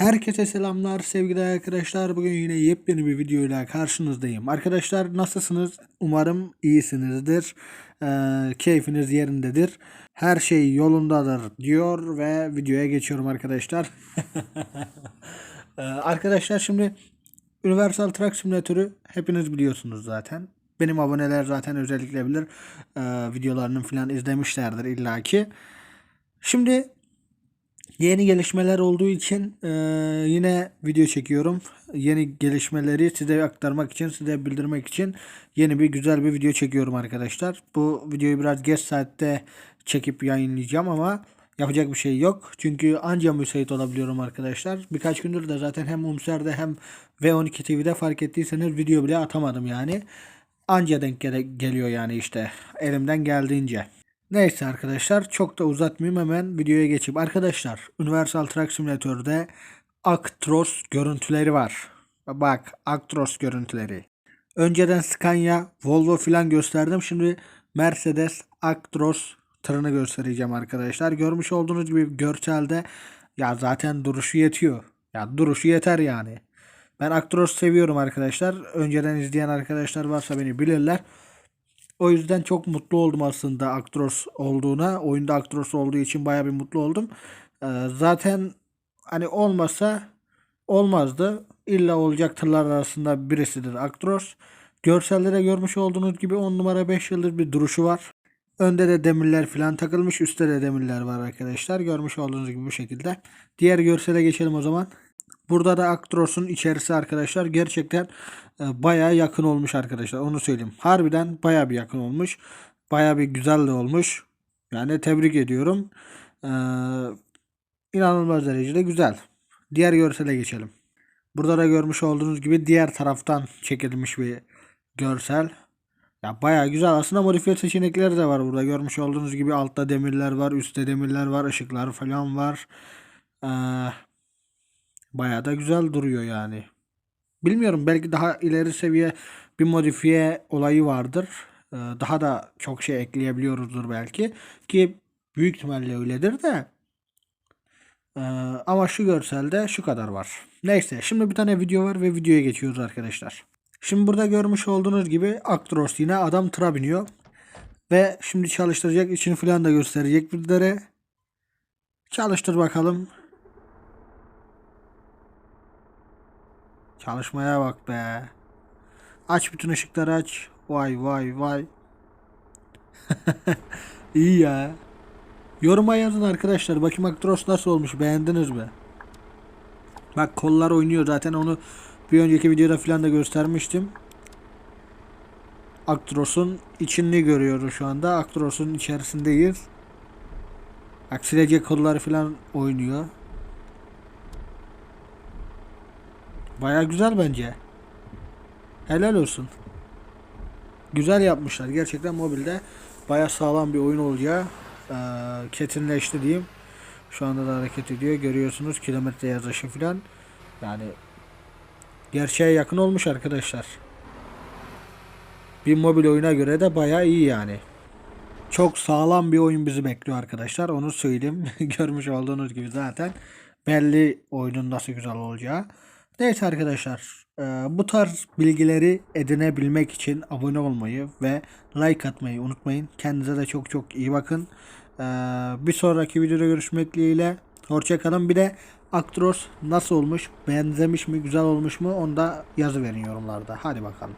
Herkese selamlar sevgili arkadaşlar. Bugün yine yepyeni bir videoyla karşınızdayım. Arkadaşlar nasılsınız? Umarım iyisinizdir. Ee, keyfiniz yerindedir. Her şey yolundadır diyor ve videoya geçiyorum arkadaşlar. Ee, arkadaşlar şimdi Universal Truck Simülatörü hepiniz biliyorsunuz zaten. Benim aboneler zaten özellikle bilir. Ee, videolarını falan izlemişlerdir illaki. Şimdi Yeni gelişmeler olduğu için e, yine video çekiyorum. Yeni gelişmeleri size aktarmak için, size bildirmek için yeni bir güzel bir video çekiyorum arkadaşlar. Bu videoyu biraz geç saatte çekip yayınlayacağım ama yapacak bir şey yok. Çünkü anca müsait olabiliyorum arkadaşlar. Birkaç gündür de zaten hem Umser'de hem V12 TV'de fark ettiyseniz video bile atamadım yani. Anca denk gele- geliyor yani işte elimden geldiğince. Neyse arkadaşlar çok da uzatmayayım hemen videoya geçeyim. Arkadaşlar Universal Truck Simulator'da Actros görüntüleri var. Bak Actros görüntüleri. Önceden Scania, Volvo filan gösterdim. Şimdi Mercedes Actros tırını göstereceğim arkadaşlar. Görmüş olduğunuz gibi görselde ya zaten duruşu yetiyor. Ya duruşu yeter yani. Ben Actros seviyorum arkadaşlar. Önceden izleyen arkadaşlar varsa beni bilirler. O yüzden çok mutlu oldum aslında Actros olduğuna. Oyunda Actros olduğu için baya bir mutlu oldum. Ee, zaten hani olmasa olmazdı. İlla olacak tırlar arasında birisidir Actros. Görsellere görmüş olduğunuz gibi 10 numara 5 yıldır bir duruşu var. Önde de demirler falan takılmış. Üstte de demirler var arkadaşlar. Görmüş olduğunuz gibi bu şekilde. Diğer görsele geçelim o zaman. Burada da Actros'un içerisi arkadaşlar gerçekten e, bayağı yakın olmuş arkadaşlar. Onu söyleyeyim. Harbiden bayağı bir yakın olmuş. Bayağı bir güzel de olmuş. Yani tebrik ediyorum. Ee, inanılmaz derecede güzel. Diğer görsele geçelim. Burada da görmüş olduğunuz gibi diğer taraftan çekilmiş bir görsel. Ya bayağı güzel. Aslında modifiye seçenekleri de var burada. Görmüş olduğunuz gibi altta demirler var, üstte demirler var, ışıklar falan var. Ee, bayağı da güzel duruyor yani. Bilmiyorum belki daha ileri seviye bir modifiye olayı vardır. Ee, daha da çok şey ekleyebiliyoruzdur belki. Ki büyük ihtimalle öyledir de. Ee, ama şu görselde şu kadar var. Neyse şimdi bir tane video var ve videoya geçiyoruz arkadaşlar. Şimdi burada görmüş olduğunuz gibi Actros yine adam tıra biniyor. Ve şimdi çalıştıracak için falan da gösterecek bizlere. Çalıştır bakalım. Çalışmaya bak be. Aç bütün ışıkları aç. Vay vay vay. İyi ya. Yoruma yazın arkadaşlar. Bakayım Actros nasıl olmuş beğendiniz mi? Bak kollar oynuyor zaten onu bir önceki videoda falan da göstermiştim. Actros'un içini görüyoruz şu anda. Actros'un içerisindeyiz. Bak silecek kolları falan oynuyor. Baya güzel bence. Helal olsun. Güzel yapmışlar. Gerçekten mobilde baya sağlam bir oyun olacağı e, kesinleşti diyeyim. Şu anda da hareket ediyor. Görüyorsunuz kilometre yazışı falan. Yani gerçeğe yakın olmuş arkadaşlar. Bir mobil oyuna göre de baya iyi yani. Çok sağlam bir oyun bizi bekliyor arkadaşlar. Onu söyleyeyim. Görmüş olduğunuz gibi zaten belli oyunun nasıl güzel olacağı. Neyse arkadaşlar e, bu tarz bilgileri edinebilmek için abone olmayı ve like atmayı unutmayın. Kendinize de çok çok iyi bakın. E, bir sonraki videoda görüşmek dileğiyle. Hoşçakalın. Bir de Actros nasıl olmuş? Benzemiş mi? Güzel olmuş mu? Onu da yazı verin yorumlarda. Hadi bakalım.